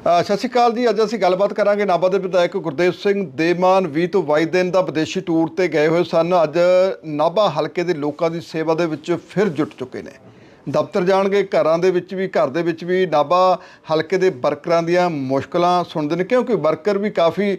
ਸਤਿ ਸ਼੍ਰੀ ਅਕਾਲ ਜੀ, ਅੱਜ ਅਸੀਂ ਗੱਲਬਾਤ ਕਰਾਂਗੇ ਨਾਭਾ ਦੇ ਵਿਧਾਇਕ ਗੁਰਦੇਵ ਸਿੰਘ ਦੇਮਾਨ 20 ਤੋਂ 22 ਦਿਨ ਦਾ ਵਿਦੇਸ਼ੀ ਟੂਰ ਤੇ ਗਏ ਹੋਏ ਸਨ। ਅੱਜ ਨਾਭਾ ਹਲਕੇ ਦੇ ਲੋਕਾਂ ਦੀ ਸੇਵਾ ਦੇ ਵਿੱਚ ਫਿਰ ਜੁਟ ਚੁੱਕੇ ਨੇ। ਦਫ਼ਤਰ ਜਾਣਗੇ ਘਰਾਂ ਦੇ ਵਿੱਚ ਵੀ ਘਰ ਦੇ ਵਿੱਚ ਵੀ ਨਾਭਾ ਹਲਕੇ ਦੇ ਵਰਕਰਾਂ ਦੀਆਂ ਮੁਸ਼ਕਲਾਂ ਸੁਣਦੇ ਨੇ ਕਿਉਂਕਿ ਵਰਕਰ ਵੀ ਕਾਫੀ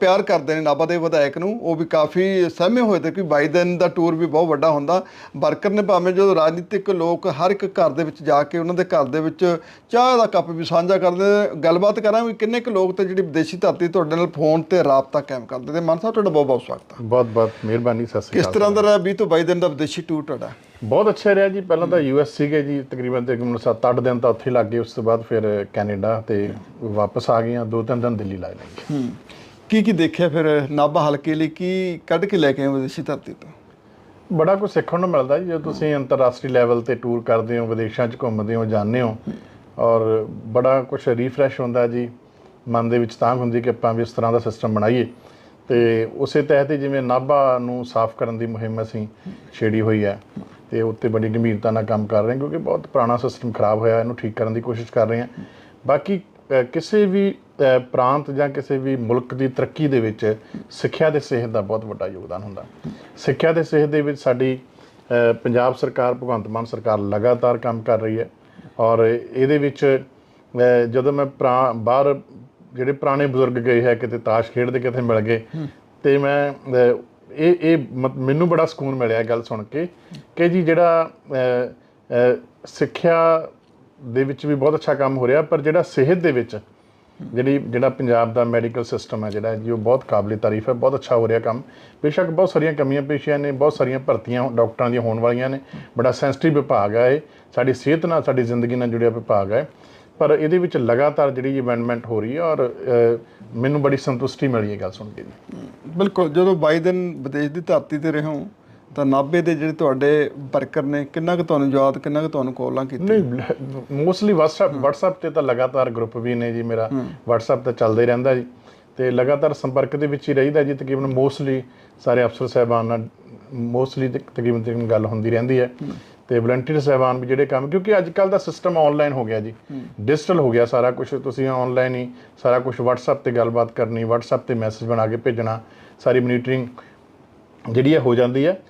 ਪਿਆਰ ਕਰਦੇ ਨੇ ਨਾਭਾ ਦੇ ਵਿਧਾਇਕ ਨੂੰ ਉਹ ਵੀ ਕਾਫੀ ਸਹਿਮੇ ਹੋਏ ਤੇ ਕਿ 22 ਦਿਨ ਦਾ ਟੂਰ ਵੀ ਬਹੁਤ ਵੱਡਾ ਹੁੰਦਾ। ਵਰਕਰ ਨੇ ਭਾਵੇਂ ਜਦੋਂ ਰਾਜਨੀਤਿਕ ਲੋਕ ਹਰ ਇੱਕ ਘਰ ਦੇ ਵਿੱਚ ਜਾ ਕੇ ਉਹਨਾਂ ਦੇ ਘਰ ਦੇ ਵਿੱਚ ਚਾਹ ਦਾ ਕੱਪ ਵੀ ਸਾਂਝਾ ਕਰਦੇ ਨੇ ਗੱਲਬਾਤ ਕਰਾਂ ਵੀ ਕਿੰਨੇ ਕੁ ਲੋਕ ਤੇ ਜਿਹੜੀ ਵਿਦੇਸ਼ੀ ਧਰਤੀ ਤੁਹਾਡੇ ਨਾਲ ਫੋਨ ਤੇ ਰਾਬਤਾ ਕਾਇਮ ਕਰਦੇ ਤੇ ਮਨ ਸਾਹਿਬ ਤੁਹਾਡਾ ਬਹੁਤ ਬਹੁਤ ਸਵਾਗਤ ਹੈ। ਬਹੁਤ ਬਹੁਤ ਮਿਹਰਬਾਨੀ ਸਤਿ ਸ਼੍ਰੀ ਕਿਸ ਤਰ੍ਹਾਂ ਦਾ ਰਿਹਾ 20 ਤੋਂ 22 ਦਿਨ ਦਾ ਵਿਦੇਸ਼ੀ ਟੂਰ ਤੁਹਾਡਾ? ਬਹੁਤ ਅੱਛਾ ਰਿਹਾ ਜੀ। ਪਹਿਲਾਂ ਤਾਂ ਯੂਐਸ ਸੀਗੇ ਜੀ ਤਕਰੀਬਨ ਤਕਰੀਬਨ 7-8 ਦਿਨ ਤਾਂ ਉੱਥੇ ਲੱਗ ਗਏ। ਉਸ ਤੋਂ ਬਾਅਦ ਫਿਰ ਕੈਨੇਡਾ ਤੇ ਵਾਪਸ ਆ ਗਏ ਆ ਦੋ ਤਿੰਨ ਦਿਨ ਦਿੱਲੀ ਲਾਏ ਲੈਂਗੇ ਹੂੰ। ਕੀ ਕੀ ਦੇਖਿਆ ਫਿਰ ਨਾਭਾ ਹਲਕੇ ਲਈ? ਕੀ ਕੱਢ ਕੇ ਲੈ ਕੇ ਆਏ ਵਿਦੇਸ਼ੀ ਧਰਤੀ ਤੋਂ? ਬੜਾ ਕੁਝ ਸਿੱਖਣ ਨੂੰ ਮਿਲਦਾ ਜੀ। ਜਦੋਂ ਤੁਸੀਂ ਅੰਤਰਰਾਸ਼ਟਰੀ ਲੈਵਲ ਤੇ ਟੂਰ ਕਰਦੇ ਹੋ ਵਿਦੇਸ਼ਾਂ 'ਚ ਘੁੰਮਦੇ ਹੋ ਜਾਂਦੇ ਹੋ ਔਰ ਬੜਾ ਕੁਝ ਰੀਫਰੈਸ਼ ਹੁੰਦਾ ਜੀ। ਮਨ ਦੇ ਵਿੱਚ ਤਾਂ ਹੁੰਦੀ ਕਿ ਆਪਾਂ ਵੀ ਇਸ ਤਰ੍ਹਾਂ ਦਾ ਸਿਸਟਮ ਬਣਾਈਏ। ਤੇ ਉਸੇ ਤਹਿਤ ਹੀ ਜਿਵੇਂ ਨਾਭਾ ਨੂੰ ਸਾਫ਼ ਕਰਨ ਦੀ ਮੁਹਿੰਮ ਅਸੀਂ ਛੇੜੀ ਹੋਈ ਹੈ ਤੇ ਉੱਤੇ ਬੜੀ ਗੰਭੀਰਤਾ ਨਾਲ ਕੰਮ ਕਰ ਰਹੇ ਹਾਂ ਕਿਉਂਕਿ ਬਹੁਤ ਪੁਰਾਣਾ ਸਿਸਟਮ ਖਰਾਬ ਹੋਇਆ, ਇਹਨੂੰ ਠੀਕ ਕਰਨ ਦੀ ਕੋਸ਼ਿਸ਼ ਕਰ ਰਹੇ ਹਾਂ। ਬਾਕੀ ਕਿਸੇ ਵੀ ਪ੍ਰਾਂਤ ਜਾਂ ਕਿਸੇ ਵੀ ਮੁਲਕ ਦੀ ਤਰੱਕੀ ਦੇ ਵਿੱਚ ਸਿੱਖਿਆ ਤੇ ਸਿਹਤ ਦਾ ਬਹੁਤ ਵੱਡਾ ਯੋਗਦਾਨ ਹੁੰਦਾ। ਸਿੱਖਿਆ ਤੇ ਸਿਹਤ ਦੇ ਵਿੱਚ ਸਾਡੀ ਪੰਜਾਬ ਸਰਕਾਰ, ਭਗਵੰਤ ਮਾਨ ਸਰਕਾਰ ਲਗਾਤਾਰ ਕੰਮ ਕਰ ਰਹੀ ਹੈ ਔਰ ਇਹਦੇ ਵਿੱਚ ਜਦੋਂ ਮੈਂ ਪੁਰਾ- ਬਾਹਰ ਜਿਹੜੇ ਪੁਰਾਣੇ ਬਜ਼ੁਰਗ ਗਏ ਹੈ ਕਿਤੇ ਤਾਸ਼ ਖੇਡਦੇ ਕਿਤੇ ਮਿਲ ਗਏ। ਤੇ ਮੈਂ ਇਹ ਇਹ ਮੈਨੂੰ ਬੜਾ ਸਕੂਨ ਮਿਲਿਆ ਇਹ ਗੱਲ ਸੁਣ ਕੇ ਕਿ ਜੀ ਜਿਹੜਾ ਸਿੱਖਿਆ ਦੇ ਵਿੱਚ ਵੀ ਬਹੁਤ ਅੱਛਾ ਕੰਮ ਹੋ ਰਿਹਾ ਪਰ ਜਿਹੜਾ ਸਿਹਤ ਦੇ ਵਿੱਚ ਜਿਹੜੀ ਜਿਹੜਾ ਪੰਜਾਬ ਦਾ ਮੈਡੀਕਲ ਸਿਸਟਮ ਹੈ ਜਿਹੜਾ ਜੀ ਉਹ ਬਹੁਤ ਕਾਬਲੇ ਤਾਰੀਫ ਹੈ ਬਹੁਤ ਅੱਛਾ ਹੋ ਰਿਹਾ ਕੰਮ। ਬੇਸ਼ੱਕ ਬਹੁਤ ਸਾਰੀਆਂ ਕਮੀਆਂ ਪੇਸ਼ੀਆਂ ਨੇ ਬਹੁਤ ਸਾਰੀਆਂ ਭਰਤੀਆਂ ਡਾਕਟਰਾਂ ਦੀਆਂ ਹੋਣ ਵਾਲੀਆਂ ਨੇ ਬੜਾ ਸੈਂਸਿਟਿਵ ਵਿਭਾਗ ਹੈ ਇਹ। ਸਾਡੀ ਸਿਹਤ ਨਾਲ ਸਾਡੀ ਜ਼ਿੰਦਗੀ ਨਾਲ ਜੁੜਿਆ ਵਿਭਾਗ ਹੈ। ਪਰ ਇਹਦੇ ਵਿੱਚ ਲਗਾਤਾਰ ਜਿਹੜੀ ਇਵੈਂਟਮੈਂਟ ਹੋ ਰਹੀ ਹੈ ਔਰ ਮੈਨੂੰ ਬੜੀ ਸੰਤੁਸ਼ਟੀ ਮਿਲੀ ਇਹ ਗੱਲ ਸੁਣ ਕੇ ਜੀ। ਬਿਲਕੁਲ ਜਦੋਂ 22 ਦਿਨ ਵਿਦੇਸ਼ ਦੀ ਧਰਤੀ ਤੇ ਰਹੇ ਹੋ ਤਾਂ ਨਾਭੇ ਦੇ ਜਿਹੜੇ ਤੁਹਾਡੇ ਵਰਕਰ ਨੇ ਕਿੰਨਾ ਕੁ ਤੁਹਾਨੂੰ ਯਾਦ ਕਿੰਨਾ ਕੁ ਤੁਹਾਨੂੰ ਕਾਲਾਂ ਕੀਤੀਆਂ? ਨਹੀਂ ਮੋਸਟਲੀ WhatsApp WhatsApp ਤੇ ਤਾਂ ਲਗਾਤਾਰ ਗਰੁੱਪ ਵੀ ਨੇ ਜੀ ਮੇਰਾ WhatsApp ਤੇ ਚੱਲਦਾ ਹੀ ਰਹਿੰਦਾ ਜੀ। ਤੇ ਲਗਾਤਾਰ ਸੰਪਰਕ ਦੇ ਵਿੱਚ ਹੀ ਰਹੀਦਾ ਜੀ ਤਕਰੀਬਨ ਮੋਸਟਲੀ ਸਾਰੇ ਅਫਸਰ ਸਾਹਿਬਾਨ ਨਾਲ ਮੋਸਟਲੀ ਤਕਰੀਬਨ ਤਕਰੀਬਨ ਗੱਲ ਹੁੰਦੀ ਰਹਿੰਦੀ ਹੈ। ਤੇ ਵਲੰਟੀਅਰ ਸਾਹਿਬਾਨ ਵੀ ਜਿਹੜੇ ਕੰਮ ਕਿਉਂਕਿ ਅੱਜ ਕੱਲ ਦਾ ਸਿਸਟਮ ਆਨਲਾਈਨ ਹੋ ਗਿਆ ਜੀ। ਡਿਜੀਟਲ ਹੋ ਗਿਆ ਸਾਰਾ ਕੁਝ ਤੁਸੀਂ ਆਨਲਾਈਨ ਹੀ ਸਾਰਾ ਕੁਝ WhatsApp ਤੇ ਗੱਲਬਾਤ ਕਰਨੀ WhatsApp ਤੇ ਮੈਸੇਜ ਬਣਾ ਕੇ ਭੇਜਣਾ ਸਾਰੀ ਮੋਨੀਟਰਿੰਗ ਜਿਹੜੀ ਹੈ ਹੋ ਜਾਂਦੀ ਹੈ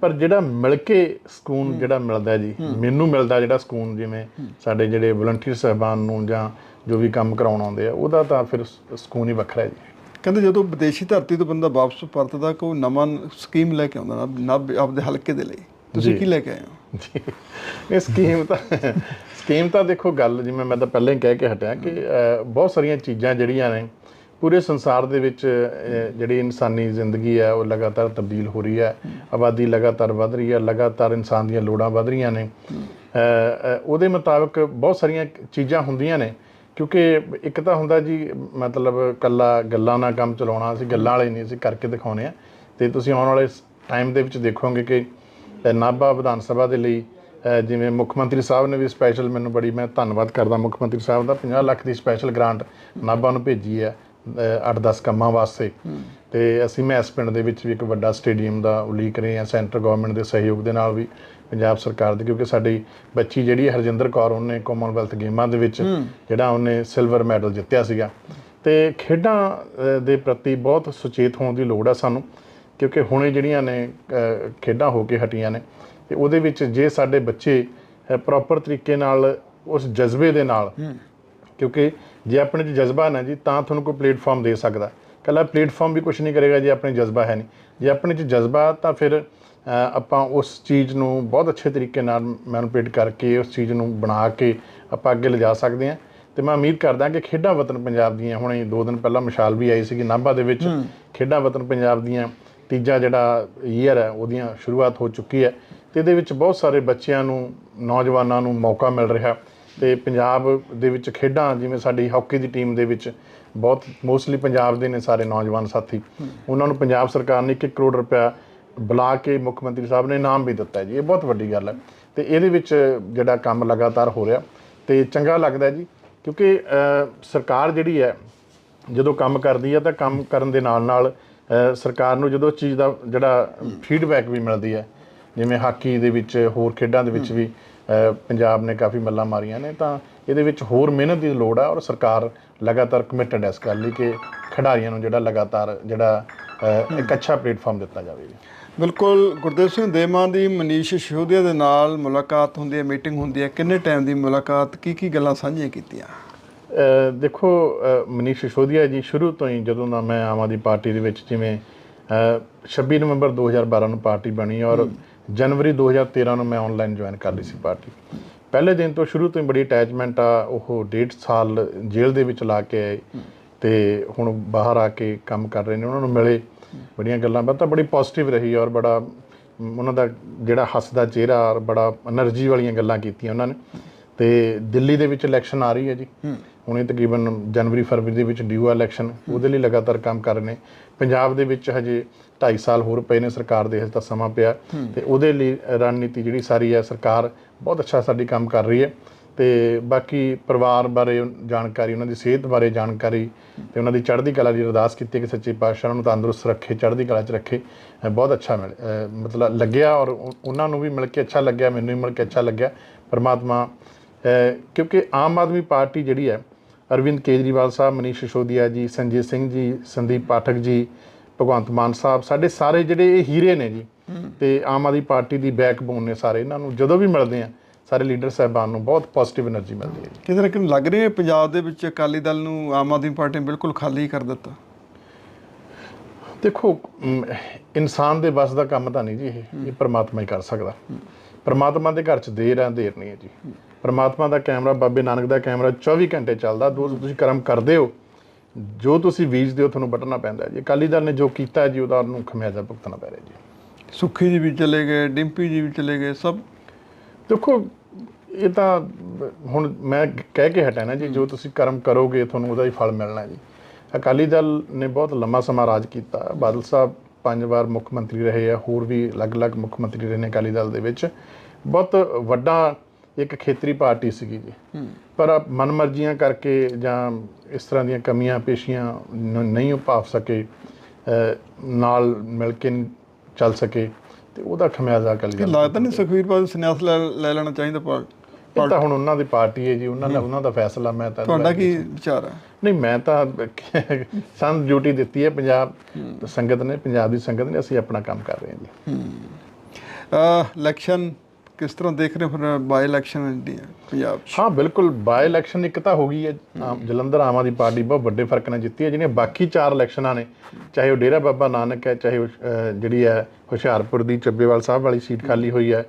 ਪਰ ਜਿਹੜਾ ਮਿਲ ਕੇ ਸਕੂਨ ਜਿਹੜਾ ਮਿਲਦਾ ਜੀ ਮੈਨੂੰ ਮਿਲਦਾ ਜਿਹੜਾ ਸਕੂਨ ਜਿਵੇਂ ਸਾਡੇ ਜਿਹੜੇ ਵਲੰਟੀਅਰ ਸਹਿਬਾਨ ਨੂੰ ਜਾਂ ਜੋ ਵੀ ਕੰਮ ਕਰਾਉਣ ਆਉਂਦੇ ਆ ਉਹਦਾ ਤਾਂ ਫਿਰ ਸਕੂਨ ਹੀ ਵੱਖਰਾ ਹੈ ਜੀ। ਕਹਿੰਦੇ ਜਦੋਂ ਵਿਦੇਸ਼ੀ ਧਰਤੀ ਤੋਂ ਬੰਦਾ ਵਾਪਸ ਪਰਤਦਾ ਕੋਈ ਨਵਾਂ ਸਕੀਮ ਲੈ ਕੇ ਆਉਂਦਾ ਨਾ ਆਪਦੇ ਹਲਕੇ ਦੇ ਲਈ। ਤੁਸੀਂ। ਕੀ ਲੈ ਕੇ ਆਏ ਹੋ? ਜੀ। ਇਹ ਸਕੀਮ ਤਾਂ ਸਕੀਮ ਤਾਂ ਦੇਖੋ ਗੱਲ ਜਿਵੇਂ ਮੈਂ ਤਾਂ ਪਹਿਲਾਂ ਹੀ ਕਹਿ ਕੇ ਹਟਿਆ ਕਿ ਬਹੁਤ ਸਾਰੀਆਂ ਚੀਜ਼ਾਂ ਜਿਹੜੀਆਂ ਨੇ ਪੂਰੇ ਸੰਸਾਰ ਦੇ ਵਿੱਚ ਜਿਹੜੀ ਇਨਸਾਨੀ ਜ਼ਿੰਦਗੀ ਹੈ ਉਹ ਲਗਾਤਾਰ ਤਬਦੀਲ ਹੋ ਰਹੀ ਹੈ। ਆਬਾਦੀ ਲਗਾਤਾਰ ਵਧ ਰਹੀ ਹੈ ਲਗਾਤਾਰ ਇਨਸਾਨ ਦੀਆਂ ਲੋੜਾਂ ਵਧ ਰਹੀਆਂ ਨੇ। ਉਹਦੇ ਮੁਤਾਬਕ ਬਹੁਤ ਸਾਰੀਆਂ ਚੀਜ਼ਾਂ ਹੁੰਦੀਆਂ ਨੇ ਕਿਉਂਕਿ ਇੱਕ ਤਾਂ ਹੁੰਦਾ ਜੀ ਮਤਲਬ ਕੱਲਾ ਗੱਲਾਂ ਨਾਲ ਕੰਮ ਚਲਾਉਣਾ ਅਸੀਂ ਗੱਲਾਂ ਵਾਲੇ ਨਹੀਂ ਅਸੀਂ ਕਰਕੇ ਦਿਖਾਉਣੇ ਆ ਤੇ ਤੁਸੀਂ ਆਉਣ ਵਾਲੇ ਟਾਈਮ ਦੇ ਵਿੱਚ ਦੇਖੋਗੇ ਕਿ ਨਾਭਾ ਵਿਧਾਨ ਸਭਾ ਦੇ ਲਈ ਜਿਵੇਂ ਮੁੱਖ ਮੰਤਰੀ ਸਾਹਿਬ ਨੇ ਵੀ ਸਪੈਸ਼ਲ ਮੈਨੂੰ ਬੜੀ ਮੈਂ ਧੰਨਵਾਦ ਕਰਦਾ ਮੁੱਖ ਮੰਤਰੀ ਸਾਹਿਬ ਦਾ 50 ਲੱਖ ਦੀ ਸਪੈਸ਼ਲ ਗ੍ਰਾਂਟ ਨਾਭਾ ਨੂੰ ਭੇਜੀ ਹੈ 8-10 ਕੰਮਾਂ ਵਾਸਤੇ। ਤੇ ਅਸੀਂ ਮੈਸ ਪਿੰਡ ਦੇ ਵਿੱਚ ਵੀ ਇੱਕ ਵੱਡਾ ਸਟੇਡੀਅਮ ਦਾ ਉਲੀਕ ਰਹੇ ਹਾਂ ਸੈਂਟਰ ਗਵਰਨਮੈਂਟ ਦੇ ਸਹਿਯੋਗ ਦੇ ਨਾਲ ਵੀ ਪੰਜਾਬ ਸਰਕਾਰ ਦੇ ਕਿਉਂਕਿ ਸਾਡੀ ਬੱਚੀ ਜਿਹੜੀ ਹਰਜਿੰਦਰ ਕੌਰ ਉਹਨੇ ਕਾਮਨਵੈਲਥ ਗੇਮਾਂ ਦੇ ਵਿੱਚ ਜਿਹੜਾ ਉਹਨੇ ਸਿਲਵਰ ਮੈਡਲ ਜਿੱਤਿਆ ਸੀਗਾ। ਤੇ ਖੇਡਾਂ ਦੇ ਪ੍ਰਤੀ ਬਹੁਤ ਸੁਚੇਤ ਹੋਣ ਦੀ ਲੋੜ ਆ ਸਾਨੂੰ। ਕਿਉਂਕਿ ਹੁਣੇ ਜਿਹੜੀਆਂ ਨੇ ਖੇਡਾਂ ਹੋ ਕੇ ਹਟੀਆਂ ਨੇ ਤੇ ਉਹਦੇ ਵਿੱਚ ਜੇ ਸਾਡੇ ਬੱਚੇ ਪ੍ਰੋਪਰ ਤਰੀਕੇ ਨਾਲ ਉਸ ਜਜ਼ਬੇ ਦੇ ਨਾਲ ਕਿਉਂਕਿ ਜੇ ਆਪਣੇ 'ਚ ਜਜ਼ਬਾ ਨਾ ਜੀ ਤਾਂ ਤੁਹਾਨੂੰ ਕੋਈ ਪਲੇਟਫਾਰਮ ਦੇ ਸਕਦਾ। ਕੱਲਾ ਪਲੇਟਫਾਰਮ ਵੀ ਕੁਝ ਨਹੀਂ ਕਰੇਗਾ ਜੇ ਆਪਣੇ ਜਜ਼ਬਾ ਹੈ ਨਹੀਂ। ਜੇ ਆਪਣੇ 'ਚ ਜਜ਼ਬਾ ਤਾਂ ਫਿਰ ਆਪਾਂ ਉਸ ਚੀਜ਼ ਨੂੰ ਬਹੁਤ ਅੱਛੇ ਤਰੀਕੇ ਨਾਲ ਮੈਨੂਪਲੇਟ ਕਰਕੇ ਉਸ ਚੀਜ਼ ਨੂੰ ਬਣਾ ਕੇ ਆਪਾਂ ਅੱਗੇ ਲਿਜਾ ਸਕਦੇ ਹਾਂ। ਤੇ ਮੈਂ ਉਮੀਦ ਕਰਦਾ ਕਿ ਖੇਡਾਂ ਵਤਨ ਪੰਜਾਬ ਦੀਆਂ ਹੁਣੇ ਦੋ ਦਿਨ ਪਹਿਲਾਂ ਮਿਸਾਲ ਵੀ ਆਈ ਸੀਗੀ ਨਾਭਾ ਦੇ ਵਿੱਚ। ਖੇਡਾਂ ਵਤਨ ਪੰਜਾਬ ਦੀਆਂ ਤੀਜਾ ਜਿਹੜਾ ਈਅਰ ਹੈ, ਉਹਦੀਆਂ ਸ਼ੁਰੂਆਤ ਹੋ ਚੁੱਕੀ ਹੈ ਤੇ ਇਹਦੇ ਵਿੱਚ ਬਹੁਤ ਸਾਰੇ ਬੱਚਿਆਂ ਨੂੰ, ਨੌਜਵਾਨਾਂ ਨੂੰ ਮੌਕਾ ਮਿਲ ਰਿਹਾ ਤੇ ਪੰਜਾਬ ਦੇ ਵਿੱਚ ਖੇਡਾਂ, ਜਿਵੇਂ ਸਾਡੀ ਹਾਕੀ ਦੀ ਟੀਮ ਦੇ ਵਿੱਚ ਬਹੁਤ ਮੋਸਟਲੀ ਪੰਜਾਬ ਦੇ ਨੇ ਸਾਰੇ ਨੌਜਵਾਨ ਸਾਥੀ। ਉਹਨਾਂ ਨੂੰ ਪੰਜਾਬ ਸਰਕਾਰ ਨੇ 1 ਕਰੋੜ ਰੁਪਇਆ ਬੁਲਾ ਕੇ ਮੁੱਖ ਮੰਤਰੀ ਸਾਹਿਬ ਨੇ ਇਨਾਮ ਵੀ ਦਿੱਤਾ ਜੀ, ਇਹ ਬਹੁਤ ਵੱਡੀ ਗੱਲ ਹੈ। ਤੇ ਇਹਦੇ ਵਿੱਚ ਜਿਹੜਾ ਕੰਮ ਲਗਾਤਾਰ ਹੋ ਰਿਹਾ ਤੇ ਚੰਗਾ ਲੱਗਦਾ ਜੀ, ਕਿਉਂਕਿ ਸਰਕਾਰ ਜਿਹੜੀ ਹੈ, ਜਦੋਂ ਕੰਮ ਕਰਦੀ ਹੈ ਤਾਂ ਕੰਮ ਕਰਨ ਦੇ ਨਾਲ ਨਾਲ ਸਰਕਾਰ ਨੂੰ ਜਦੋਂ ਚੀਜ਼ ਦਾ ਜਿਹੜਾ ਫੀਡਬੈਕ ਵੀ ਮਿਲਦੀ ਹੈ, ਜਿਵੇਂ ਹਾਕੀ ਦੇ ਵਿੱਚ, ਹੋਰ ਖੇਡਾਂ ਦੇ ਵਿੱਚ ਵੀ ਪੰਜਾਬ ਨੇ ਕਾਫੀ ਮੱਲਾਂ ਮਾਰੀਆਂ ਨੇ, ਤਾਂ ਇਹਦੇ ਵਿੱਚ ਹੋਰ ਮਿਹਨਤ ਦੀ ਲੋੜ ਹੈ ਔਰ ਸਰਕਾਰ ਲਗਾਤਾਰ ਕਮਿਟਡ ਹੈ ਇਸ ਗੱਲ ਲਈ ਕਿ ਖਿਡਾਰੀਆਂ ਨੂੰ ਜਿਹੜਾ ਲਗਾਤਾਰ ਜਿਹੜਾ ਇੱਕ ਅੱਛਾ ਪਲੇਟਫਾਰਮ ਦਿੱਤਾ ਜਾਵੇ। ਬਿਲਕੁਲ, ਗੁਰਦੇਵ ਸਿੰਘ ਦੇਮਾਨ ਦੀ, ਮਨੀਸ਼ ਸ਼ਿਸ਼ੋਦੀਆ ਦੇ ਨਾਲ ਮੁਲਾਕਾਤ ਹੁੰਦੀ ਹੈ, ਮੀਟਿੰਗ ਹੁੰਦੀ ਹੈ, ਕਿੰਨੇ ਟਾਈਮ ਦੀ ਮੁਲਾਕਾਤ ਕੀ ਕੀ ਗੱਲਾਂ ਸਾਂਝੀਆਂ ਕੀਤੀਆਂ? ਦੇਖੋ ਮਨੀਸ਼ ਸ਼ਿਸ਼ੋਦੀਆ ਜੀ ਸ਼ੁਰੂ ਤੋਂ ਹੀ ਜਦੋਂ ਦਾ ਮੈਂ ਆਮ ਆਦਮੀ ਪਾਰਟੀ ਦੇ ਵਿੱਚ ਜਿਵੇਂ 26 ਨਵੰਬਰ 2012 ਨੂੰ ਪਾਰਟੀ ਬਣੀ ਔਰ ਜਨਵਰੀ 2013 ਨੂੰ ਮੈਂ ਆਨਲਾਈਨ ਜੁਆਇਨ ਕਰ ਲਈ ਸੀ ਪਾਰਟੀ। ਪਹਿਲੇ ਦਿਨ ਤੋਂ ਸ਼ੁਰੂ ਤੋਂ ਹੀ ਬੜੀ ਅਟੈਚਮੈਂਟ ਆ ਉਹ 1.5 ਸਾਲ ਜੇਲ੍ਹ ਦੇ ਵਿੱਚ ਲਾ ਕੇ ਆਏ ਤੇ ਹੁਣ ਬਾਹਰ ਆ ਕੇ ਕੰਮ ਕਰ ਰਹੇ ਨੇ ਉਹਨਾਂ ਨੂੰ ਮਿਲੇ ਬੜੀਆਂ ਗੱਲਾਂ ਬਾਤਾਂ ਬੜੀ ਪੋਜ਼ਿਟਿਵ ਰਹੀ ਔਰ ਬੜਾ ਉਹਨਾਂ ਦਾ ਜਿਹੜਾ ਹੱਸਦਾ ਚਿਹਰਾ ਔਰ ਬੜਾ એનર્ਜੀ ਵਾਲੀਆਂ ਗੱਲਾਂ ਕੀਤੀਆਂ ਉਹਨਾਂ ਨੇ। ਤੇ ਦਿੱਲੀ ਦੇ ਵਿੱਚ ਇਲੈਕਸ਼ਨ ਆ ਰਹੀ ਹੈ ਜੀ। ਹੁਣੇ ਤਕਰੀਬਨ ਜਨਵਰੀ ਫਰਵਰੀ ਦੇ ਵਿੱਚ ਡਿਊ ਇਲੈਕਸ਼ਨ ਉਹਦੇ ਲਈ ਲਗਾਤਾਰ ਕੰਮ ਕਰ ਰਹੇ ਨੇ। ਪੰਜਾਬ ਦੇ ਵਿੱਚ ਹਜੇ 2.5 ਸਾਲ ਹੋਰ ਪਏ ਨੇ ਸਰਕਾਰ ਦੇ ਹਜੇ ਤਾਂ ਸਮਾਂ ਪਿਆ। ਤੇ ਉਹਦੇ ਲਈ ਰਣਨੀਤੀ ਜਿਹੜੀ ਸਾਰੀ ਹੈ ਸਰਕਾਰ ਬਹੁਤ ਅੱਛਾ ਸਾਡੀ ਕੰਮ ਕਰ ਰਹੀ ਹੈ। ਤੇ ਬਾਕੀ ਪਰਿਵਾਰ ਬਾਰੇ ਜਾਣਕਾਰੀ ਉਹਨਾਂ ਦੀ ਸਿਹਤ ਬਾਰੇ ਜਾਣਕਾਰੀ ਤੇ ਉਹਨਾਂ ਦੀ ਚੜ੍ਹਦੀ ਕਲਾ ਦੀ ਅਰਦਾਸ ਕੀਤੀ ਕਿ ਸੱਚੇ ਪਾਤਸ਼ਾਹ ਉਹਨਾਂ ਨੂੰ ਤੰਦਰੁਸਤ ਰੱਖੇ ਚੜ੍ਹਦੀ ਕਲਾ 'ਚ ਰੱਖੇ। ਬਹੁਤ ਅੱਛਾ ਮਿਲ ਮਤਲਬ ਲੱਗਿਆ ਔਰ ਉਹ- ਉਹਨਾਂ ਨੂੰ ਵੀ ਮਿਲ ਕੇ ਅੱਛਾ ਲੱਗਿਆ ਮੈਨੂੰ ਵੀ ਮਿਲ ਕੇ ਅੱਛਾ ਲੱਗਿਆ। ਪਰਮਾਤਮਾ ਕਿਉਂਕਿ ਆਮ ਆਦਮੀ ਪਾਰਟੀ ਜਿਹੜੀ ਹੈ ਅਰਵਿੰਦ ਕੇਜਰੀਵਾਲ ਸਾਹਿਬ ਮਨੀਸ਼ ਸ਼ਿਸ਼ੋਦੀਆ ਜੀ ਸੰਜੀਤ ਸਿੰਘ ਜੀ ਸੰਦੀਪ ਪਾਠਕ ਜੀ ਭਗਵੰਤ ਮਾਨ ਸਾਹਿਬ ਸਾਡੇ ਸਾਰੇ ਜਿਹੜੇ ਇਹ ਹੀਰੇ ਨੇ ਜੀ ਤੇ ਆਮ ਆਦੀ ਪਾਰਟੀ ਦੀ ਬੈਕਬੋਨ ਨੇ ਸਾਰੇ ਇਹਨਾਂ ਨੂੰ ਜਦੋਂ ਵੀ ਮਿਲਦੇ ਆ ਸਾਰੇ ਲੀਡਰ ਸਾਹਿਬਾਨ ਨੂੰ ਬਹੁਤ ਪੋਜ਼ਿਟਿਵ એનર્ਜੀ ਮਿਲਦੀ ਹੈ ਕਿਤੇ ਨਾ ਕਿਤੇ ਲੱਗ ਰਿਹਾ ਪੰਜਾਬ ਦੇ ਵਿੱਚ ਅਕਾਲੀ ਦਲ ਨੂੰ ਆਮ ਆਦਮੀ ਪਾਰਟੀ ਨੇ ਬਿਲਕੁਲ ਖਾਲੀ ਕਰ ਦਿੱਤਾ। ਦੇਖੋ ਇਨਸਾਨ ਦੇ ਵੱਸ ਦਾ ਕੰਮ ਤਾਂ ਨਹੀਂ ਜੀ ਇਹ ਇਹ ਪਰਮਾਤਮਾ ਹੀ ਕਰ ਸਕਦਾ। ਪਰਮਾਤਮਾ ਦੇ ਘਰ 'ਚ ਦੇਰ ਆ ਦੇਰ ਨਹੀਂ ਹੈ ਜੀ। ਪ੍ਰਮਾਤਮਾ ਦਾ ਕੈਮਰਾ ਬਾਬੇ ਨਾਨਕ ਦਾ ਕੈਮਰਾ 24 ਘੰਟੇ ਚੱਲਦਾ। ਜੋ ਤੁਸੀਂ ਕਰਮ ਕਰਦੇ ਹੋ ਜੋ ਤੁਸੀਂ ਬੀਜਦੇ ਹੋ ਤੁਹਾਨੂੰ ਵੱਢਣਾ ਪੈਂਦਾ ਜੀ। ਅਕਾਲੀ ਦਲ ਨੇ ਜੋ ਕੀਤਾ ਜੀ ਉਹਦਾ ਉਹਨੂੰ ਖਮਿਆਜ਼ਾ ਭੁਗਤਣਾ ਪੈ ਰਿਹਾ ਜੀ। ਸੁੱਖੀ ਜੀ ਵੀ ਚਲੇ ਗਏ ਡਿੰਪੀ ਜੀ ਵੀ ਚਲੇ ਗਏ ਸਭ। ਦੇਖੋ ਇਹ ਤਾਂ ਹੁਣ ਮੈਂ ਕਹਿ ਕੇ ਹਟਿਆ ਨਾ ਜੀ ਜੋ ਤੁਸੀਂ ਕਰਮ ਕਰੋਗੇ ਤੁਹਾਨੂੰ ਉਹਦਾ ਹੀ ਫਲ ਮਿਲਣਾ ਜੀ। ਅਕਾਲੀ ਦਲ ਨੇ ਬਹੁਤ ਲੰਮਾ ਸਮਾਂ ਰਾਜ ਕੀਤਾ। ਬਾਦਲ ਸਾਹਿਬ ਪੰਜ ਵਾਰ ਮੁੱਖ ਮੰਤਰੀ ਰਹੇ ਆ ਹੋਰ ਵੀ ਅਲੱਗ-ਅਲੱਗ ਮੁੱਖ ਮੰਤਰੀ ਰਹੇ ਨੇ ਅਕਾਲੀ ਦਲ ਦੇ ਵਿੱਚ। ਬਹੁਤ ਵੱਡਾ ਇੱਕ ਖੇਤਰੀ ਪਾਰਟੀ ਸੀਗੀ ਜੀ। ਪਰ ਮਨਮਰਜ਼ੀਆਂ ਕਰਕੇ ਜਾਂ ਇਸ ਤਰ੍ਹਾਂ ਦੀਆਂ ਕਮੀਆਂ ਪੇਸ਼ੀਆਂ ਨਹੀਂ ਉਹ ਭਾਫ ਸਕੇ ਨਾਲ ਮਿਲ ਕੇ ਨਹੀਂ ਚੱਲ ਸਕੇ ਤੇ ਉਹਦਾ ਖਮਿਆਜ਼ਾ ਅਕਾਲੀ ਕਿ ਦਲ ਲੱਗਦਾ ਨਹੀਂ ਸੁਖਵੀਰ ਬਾਦਲ ਸੰਨਿਆਸ ਲੈ ਲੈਣਾ ਚਾਹੀਦਾ ਪਰ ਇਹ ਤਾਂ ਹੁਣ ਉਹਨਾਂ ਦੀ ਪਾਰਟੀ ਹੈ ਜੀ ਉਹਨਾਂ ਦਾ ਉਹਨਾਂ ਦਾ ਫੈਸਲਾ ਮੈਂ ਤਾਂ ਤੁਹਾਡਾ ਕੀ ਵਿਚਾਰ ਹੈ? ਨਹੀਂ ਮੈਂ ਤਾਂ ਸੰਤ ਡਿਊਟੀ ਦਿੱਤੀ ਹੈ ਪੰਜਾਬ ਸੰਗਤ ਨੇ ਪੰਜਾਬ ਦੀ ਸੰਗਤ ਨੇ ਅਸੀਂ ਆਪਣਾ ਕੰਮ ਕਰ ਰਹੇ ਹਾਂ ਜੀ। ਇਲੈਕਸ਼ਨ ਕਿਸ ਤਰ੍ਹਾਂ ਦੇਖ ਰਹੇ ਹੋ ਫਿਰ ਬਾਈ ਇਲੈਕਸ਼ਨ ਜਿਹੜੀ ਹੈ ਪੰਜਾਬ 'ਚ? ਹਾਂ ਬਿਲਕੁਲ ਬਾਈ ਇਲੈਕਸ਼ਨ ਇੱਕ ਤਾਂ ਹੋ ਗਈ ਹੈ ਜਲੰਧਰ ਆਮ ਆਦਮੀ ਪਾਰਟੀ ਬਹੁਤ ਵੱਡੇ ਫ਼ਰਕ ਨਾਲ ਜਿੱਤੀ ਹੈ ਜਿਹੜੀਆਂ ਬਾਕੀ ਚਾਰ ਇਲੈਕਸ਼ਨਾਂ ਨੇ ਚਾਹੇ ਉਹ ਡੇਰਾ ਬਾਬਾ ਨਾਨਕ ਹੈ ਚਾਹੇ ਜਿਹੜੀ ਹੈ ਹੁਸ਼ਿਆਰਪੁਰ ਦੀ ਚੱਬੇਵਾਲ ਸਾਹਿਬ ਵਾਲੀ ਸੀਟ ਖਾਲੀ ਹੋਈ ਹੈ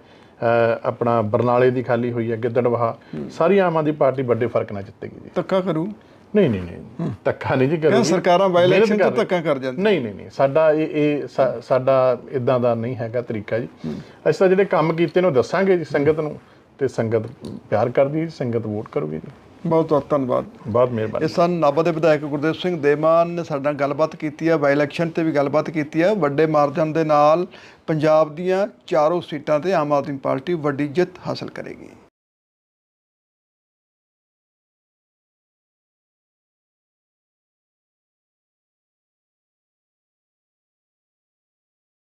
ਆਪਣਾ ਬਰਨਾਲੇ ਦੀ ਖਾਲੀ ਹੋਈ ਹੈ ਗਿੱਦੜਵਾਹਾ ਸਾਰੀ ਆਮ ਆਦਮੀ ਪਾਰਟੀ ਵੱਡੇ ਫ਼ਰਕ ਨਾਲ ਜਿੱਤੇਗੀ ਜੀ। ਧੱਕਾ ਕਰੂ? ਨਹੀਂ ਨਹੀਂ ਨਹੀਂ। ਧੱਕਾ ਨਹੀਂ ਜੀ ਕਰੂਗੀ। ਸਰਕਾਰਾਂ ਬਾਈ ਇਲੈਕਸ਼ਨ 'ਚ ਧੱਕਾ ਕਰ ਜਾਂਦੀਆਂ। ਨਹੀਂ ਨਹੀਂ ਨਹੀਂ। ਸਾਡਾ ਇਹ ਇਹ ਸਾਡਾ ਇਦਾਂ ਦਾ ਨਹੀਂ ਹੈਗਾ ਤਰੀਕਾ ਜੀ। ਅਸੀਂ ਤਾਂ ਜਿਹੜੇ ਕੰਮ ਕੀਤੇ ਨੇ ਉਹ ਦੱਸਾਂਗੇ ਜੀ ਸੰਗਤ ਨੂੰ। ਤੇ ਸੰਗਤ ਪਿਆਰ ਕਰਦੀ ਹੈ ਜੀ, ਸੰਗਤ ਵੋਟ ਕਰੂਗੀ ਜੀ। ਬਹੁਤ ਬਹੁਤ ਧੰਨਵਾਦ। ਬਹੁਤ ਮਿਹਰਬਾਨੀ। ਇਹ ਸਨ ਨਾਭਾ ਦੇ ਵਿਧਾਇਕ ਗੁਰਦੇਵ ਸਿੰਘ ਦੇਮਾਨ ਨੇ ਸਾਡੇ ਨਾਲ ਗੱਲਬਾਤ ਕੀਤੀ ਹੈ ਬਾਈ ਇਲੈਕਸ਼ਨ ਤੇ ਵੀ ਗੱਲਬਾਤ ਕੀਤੀ ਹੈ ਵੱਡੇ ਮਾਰਜਨ ਦੇ ਨਾਲ ਪੰਜਾਬ ਦੀਆਂ ਚਾਰੋਂ ਸੀਟਾਂ ਤੇ ਆਮ ਆਦਮੀ ਪਾਰਟੀ ਵੱਡੀ ਜਿੱਤ ਹਾਸਲ ਕਰੇਗੀ।